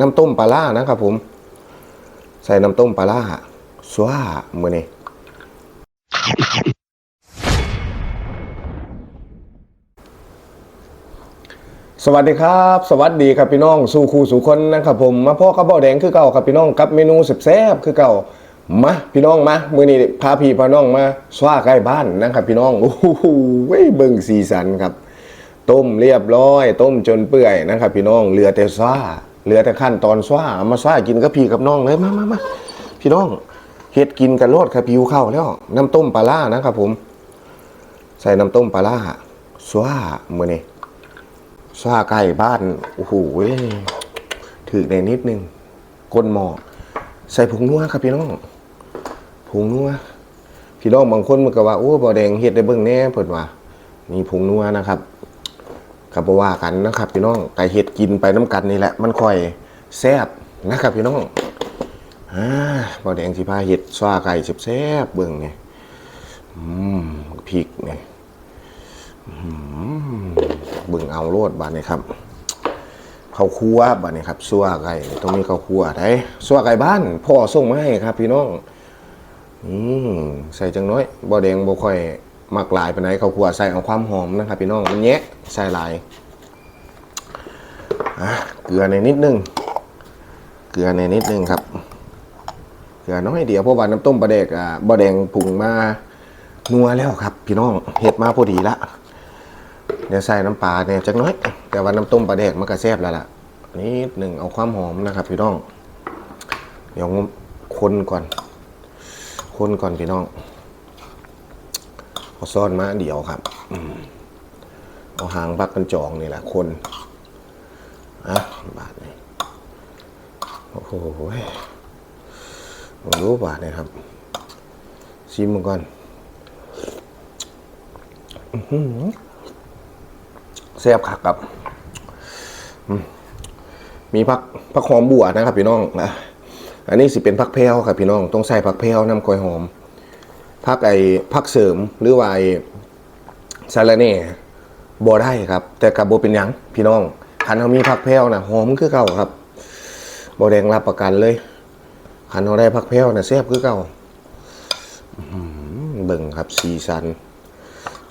น้ำต้มปลาล่านะครับผม ใส่น้ำต้มปลาล่าสว้ามือนี่สวัสดีครับ สวัสดีครับพี่น้องสู่ครูสู่คนนะครับผมมาพ่อกระเป๋าแดงคือเก่าครับพี่น้องกับเมนูแซ่บๆคือเก่ามาพี่น้องมามือนี้พาพี่พาน้องมาสว้าใกล้บ้านนะครับพี่น้องโอ้โหเบิ่งสีสันครับ ต้มเรียบร้อย ต้มจนเปื่อยนะครับพี่น้องเหลือแต่ซ่า เหลือแต่ขั้นตอนซ่ามาซ่ากินกับพี่กับน้องเลยมามามาพี่น้องเฮ็ดกินกันโลดครับผิวเข้าวแล้ว น้ำต้มปลาล่านะครับผม ใส่น้ำต้มปลาล่าซ่ามือนี่ซ่าไก่บ้านโอ้โหถือในนิดนึงก้นหมอใส่ผงนัวครับพี่น้องผงนัวพี่น้องบางคนมันก็ว่าโอ้บ่แดงเฮ็ดได้เบิ่งแน่เพิ่นว่ามีผงนัวนะครับ กับบ่ว่ากันนะครับพี่น้องไก่เห็ดกินไปน้ำกันนี่แหละ มันค่อยแซ่บนะครับพี่น้องอ่าบ่แดงสิพาเห็ดซว้าไก่แซ่บเบิ่งนี่อืมพริกนี่อืมเบิ่งเอาโลดบาดนี้ครับข้าวคั่วบาดนี้ครับซัวไก่ต้องมีข้าวคั่วได้ซัวไก่บ้านพ่อส่งมาให้ครับ พี่น้องอืมใส่จังน้อยบ่แดงบ่ค่อย มักหลายไปานข้าวคั่วใส่เอาความหอมนะครับพี่น้องมันแยะใส่หลายเกลือในนิดนึงเกลือในนิดนึงครับเกลือน้อยเดียวเพราะว่าน้ำต้มปลาแดกอะบะแดงผุงมานัวแล้วครับ พี่น้องเห็ดมาพอดีละเดี๋ยวใส่น้ำปลาเนี่ยจักน้อย แต่ว่าน้ำต้มปลาแดกมันก็แซ่บแล้วล่ะนิดหนึ่งเอาความหอมนะครับ พี่น้อง เดี๋ยวคนก่อน คนก่อนพี่น้อง เอาซ่อนมาเดียวครับเอาหางพักกันจองนี่แหละคนอะบาทนี่โอ้โหผมรู้บาทนี่ครับชิมมันก่อนแซ่บคักครับ มีผักผักหอมบัวนะครับพี่น้องนะอันนี้สิเป็นผักแพรวครับพี่น้อง ต้องใส่ผักแพรวน้ำกอยหอม ผักไอ้ผักเสริมหรือว่าไอ้ซาลาเน่บ่ได้ครับ แต่กับโบเป็นหยังพี่น้องคันเขามีผักแพ้วนะหอมคือเก่าครับบ่แดงรับประกันเลยคันเขาได้ผักแพ้วนะแซ่บคือเก่าเบิ่งครับสีสัน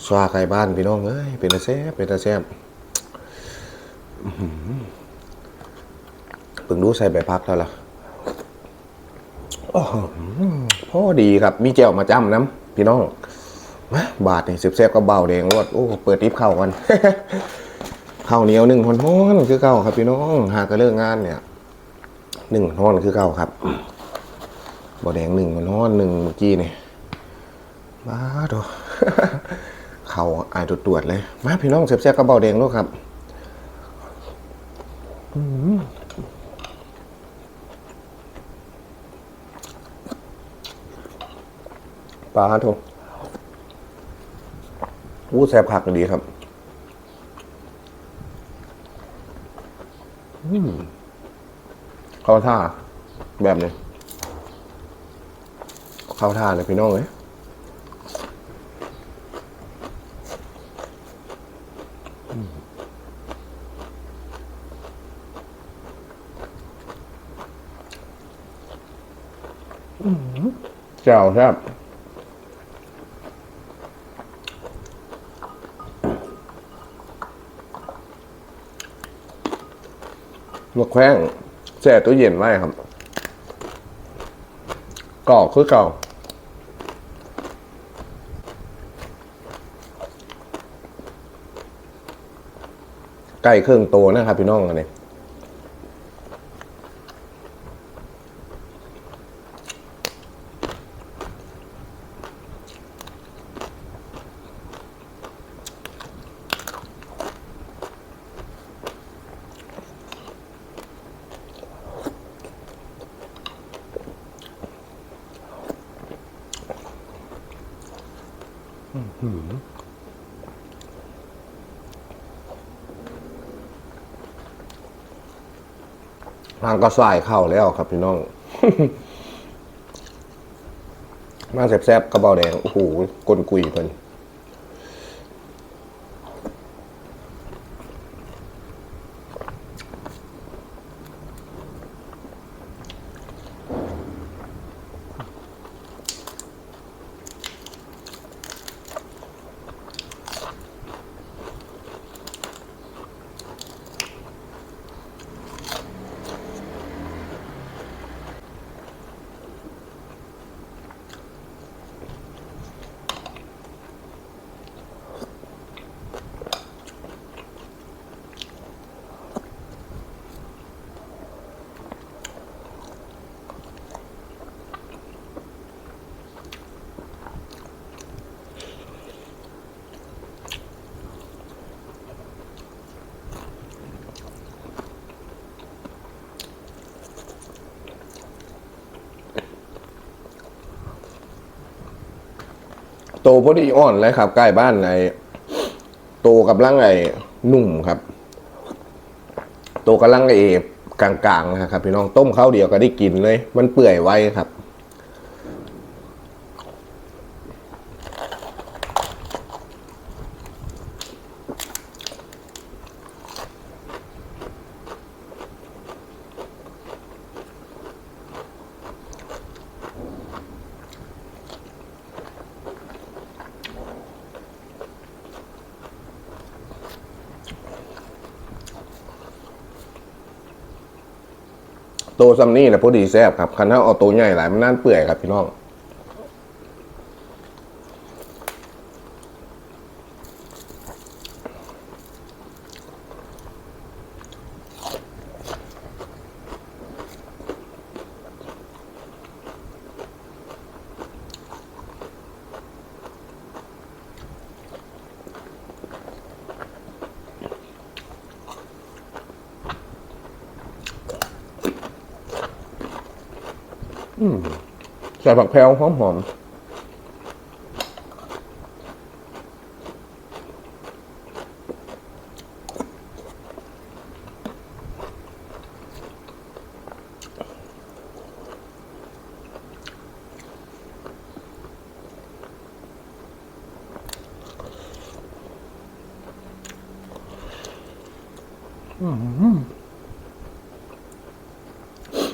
สวาไก่บ้านพี่น้องเอ้ยเป็นตาแซ่บเป็นตาแซ่บเบิ่งดูใส่ใบพักแล้วล่ะ โอ้โหพอดีครับ มีแจ่วมาจ้ำน้ำพี่น้องมาบาทนี่สิบแซ่บก็เบาแดงรวดโอ้เปิดทิปเข้ากันข้าวเหนียวหนึ่งทอนทอนคือเก่าครับ พี่น้องหากก็เลิกงานเนี่ยหนึ่งทอนคือเก่าครับบ่แดงหนึ่งทอนหนึ่งเมื่อกี้เนี่ยบ้าโดเขาอายตรวจเลยมาพี่น้องเสียบๆก็เบาแดงแล้วครับ อืหือ ปลาฮะโทอู้แซ่บผักดีครับ อืมเข้าท่า แบบนี้เข้าท่าเลยพี่น้องเลยอืมอืมแจ่วแซ่บ ลวกแข้งแช่ตู้เย็นไว้ครับกรอบคือเก่าไก่เครื่องโตนะครับพี่น้องอันนี้ ทางก็สายเข้าแล้วครับพี่น้อง มาแซ่บๆกระเบาแดง โอ้โหกลนกุยเพิ่น ตพอดีอ่อนเลยครับ ใกล้บ้านในโตกับลังไอ้หนุ่มครับ โตกับลังไอ้กลางๆนะครับพี่น้องต้มข้าวเดียวก็ได้กินเลย มันเปื่อยไวครับ โตซัมนี่แหละพอดีแซ่บครับคันท้าเอาโตใหญ่หลายมันน่านเปื่อยครับพี่น้อง ใส่ผักแพรวหอมหอม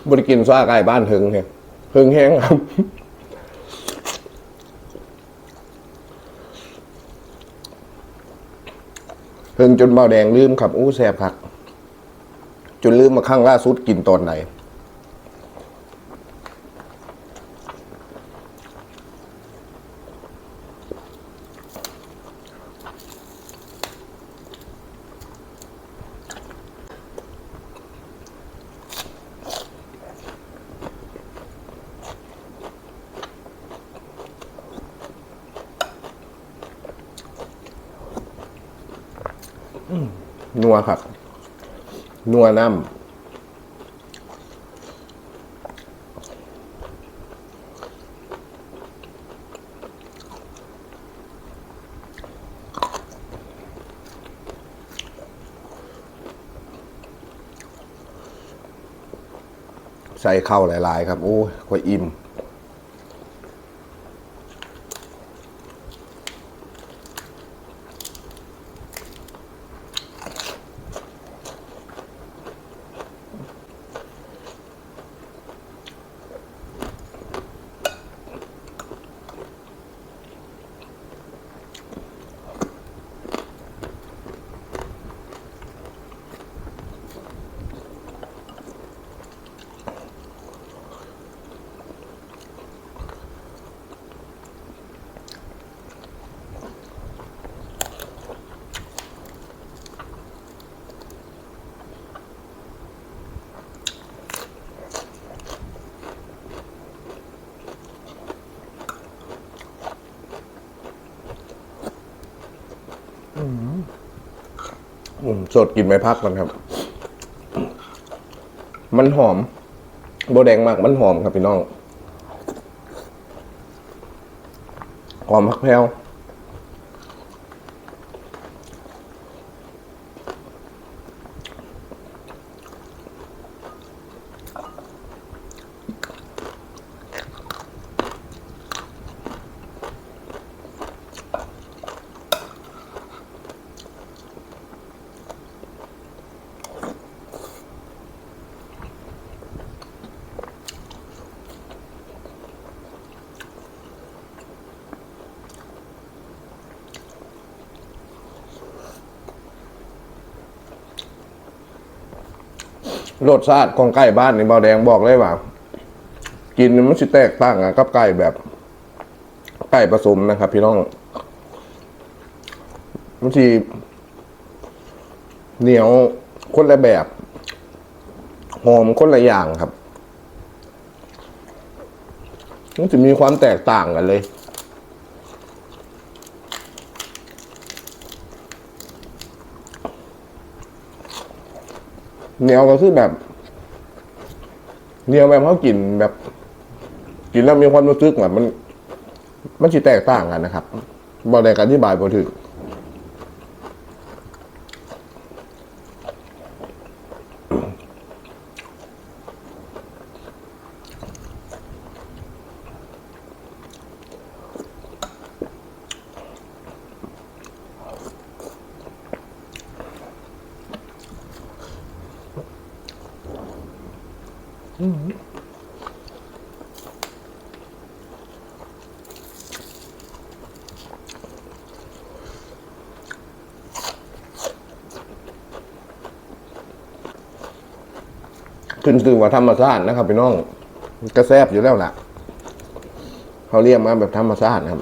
บริกินซ่าใกล้บ้านถึงเนี่ย ถึงแห้งครับ เพิ่งจนเบาแดงลืมครับ อู้แสบคัก จนลืมมาข้างล่าสุดกินตอนไหน นั วครับ นัวน้ำใส่ข้าวหลาย ๆ ครับ โอ้ยค่อยอิ่ม อืมสดกินไม่พักมันครับ มันหอมโบแดงมากมันหอมครับพี่น้อง หอมพักแพ้ว รสชาติของไก่บ้านนี่เบาแดงบอกเลยว่า กินมันสิแตกต่างกับไก่แบบไก่ผสมนะครับ พี่น้องมันสิเหนียวคนละแบบหอมคนละอย่างครับมันจะมีความแตกต่างกันเลย เหนียวก็คือแบบเหนียวแบบเขากินแบบ กินแล้วมีความรู้สึกแบบมัน มันสิแตกต่างกันนะครับบ่ได้อธิบายบอถึง ขึ้นคือว่าธรรมชาตินะครับพี่น้องก็แซบอยู่แล้วล่ะ เขาเรียกมาแบบธรรมชาตินะครับ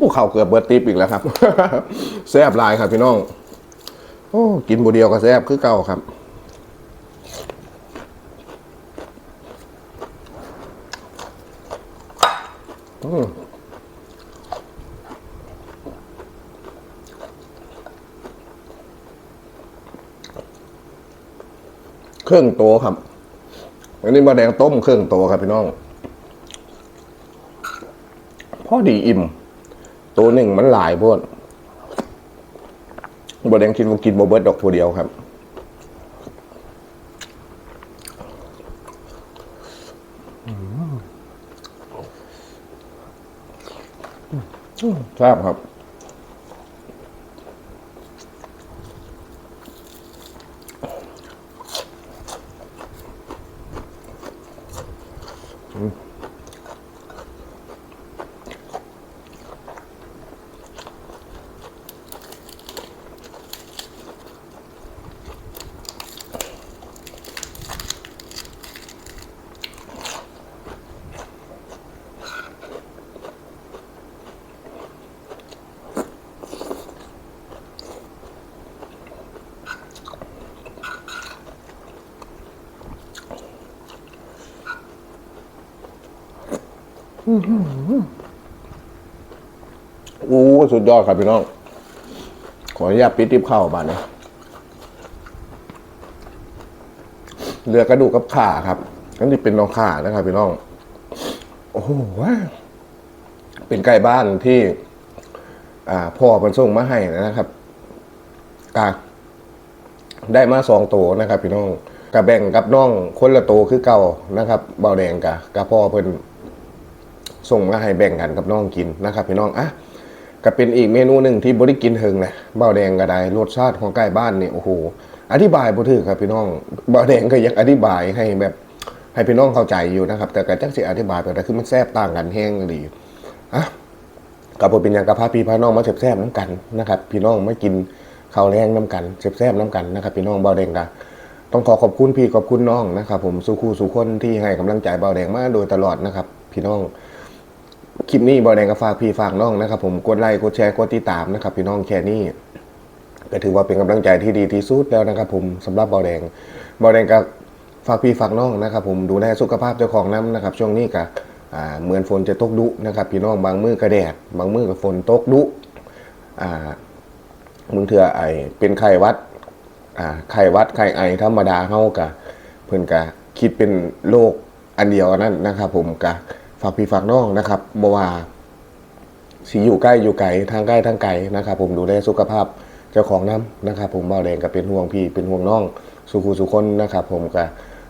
ผู้เข่าเกือบเบิร์ติปอีกแล้วครับ แซบลายครับพี่น้อง โอ้ กินบูเดียวก็แซบคือเก่าครับ อืมเครื่องโตครับ อันนี้มาแดงต้มเครื่องโตครับพี่น้อง พอดีอิ่ม ตัวหนึ่งมันหลายโพดบดแดงคิดว่ากินโบเบิร์ดดอกตัวเดียวครับ ทราบครับอู้ โอ้สุดยอดครับพี่น้อง ขออนุญาตปิดทิปเข้าบ้านนี้เรือกระดูกกับขาครับนั่นนี่เป็นน้องขานะครับพี่น้อง โอ้โหว้าเป็นไก่บ้านที่ อ่าพ่อมันส่งมาให้นะครับกาได้มาสองตัวนะครับ พี่น้องกะแบ่งกับน้องคนละโตวคือเก่านะครับ เบาแดงกะกับพ่อเพิ่น ส่งมาให้แบ่งกันกับน้องกินนะครับพี่น้องอะก็เป็นอีกเมนูหนึ่งที่บริกินเฮงนะเบาแดงก็ได้รสชาติของไก่บ้านนี่โอ้โหอธิบายบ่ถูกครับพี่น้องเบาแดงก็ยากอธิบายให้แบบให้พี่น้องเข้าใจอยู่นะครับ แต่ก็จักสิอธิบายไปแต่คือมันแซ่บต่างกันแห้งดีอะกับผมเป็นอย่างกับพาพี่พาน้องมาแซ่บๆน้ำกันนะครับ พี่น้องมากินข้าวแรงน้ำกันแซ่บๆน้ำกันนะครับ พี่น้องเบาแดงก็ต้องขอขอบคุณพี่ขอบคุณน้องนะครับ ผมสู้คู่สู้คนที่ให้กำลังใจเบาแดงมาโดยตลอดนะครับ พี่น้อง คลิปนี้บอยแดงก็ฝากพี่ฝากน้องนะครับ ผมกดไลค์กดแชร์กดติดตามนะครับ พี่น้องแค่นี้ก็ถือว่าเป็นกำลังใจที่ดีที่สุดแล้วนะครับ ผมสำหรับบอยแดงบอยแดงก็ฝากพี่ฝากน้องนะครับ ผมดูแลสุขภาพเจ้าของน้ำนะครับ ช่วงนี้ก็เหมือนฝนจะตกดุนะครับ พี่น้องบางมือก็แดด บางมือก็ฝนตกดุมึงเถื่อไอเป็นไข้วัดไข้วัดไข้ไอธรรมดาเฮากะเพิ่อนกะคิดเป็นโรคอันเดียวนั่นนะครับ ผมกะ ฝากพี่ฝากน้องนะครับบ่ว่าสิอยู่ใกล้อยู่ไกลทางใกล้ทางไกลนะครับผมดูแลสุขภาพเจ้าของน้ำนะครับผมเบาแดงก็เป็นห่วงพี่เป็นห่วงน้อง สุขูสุคนนะครับผมก็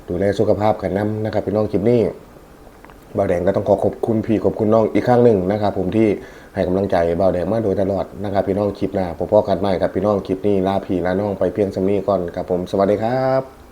ดูแลสุขภาพกันน้ำนะครับพี่น้องคลิปนี้บ่าวแดงก็ต้องขอขอบคุณพี่ขอบคุณน้องอีกครั้งหนึ่งนะครับผมที่ให้กำลังใจบ่าวแดงมาโดยตลอดนะครับพี่น้องคลิปหน้าผมพบกันใหม่ครับพี่น้องคลิปนี้ลาพี่ลาน้องไปเพียงสำนีก่อนครับผมสวัสดีครับ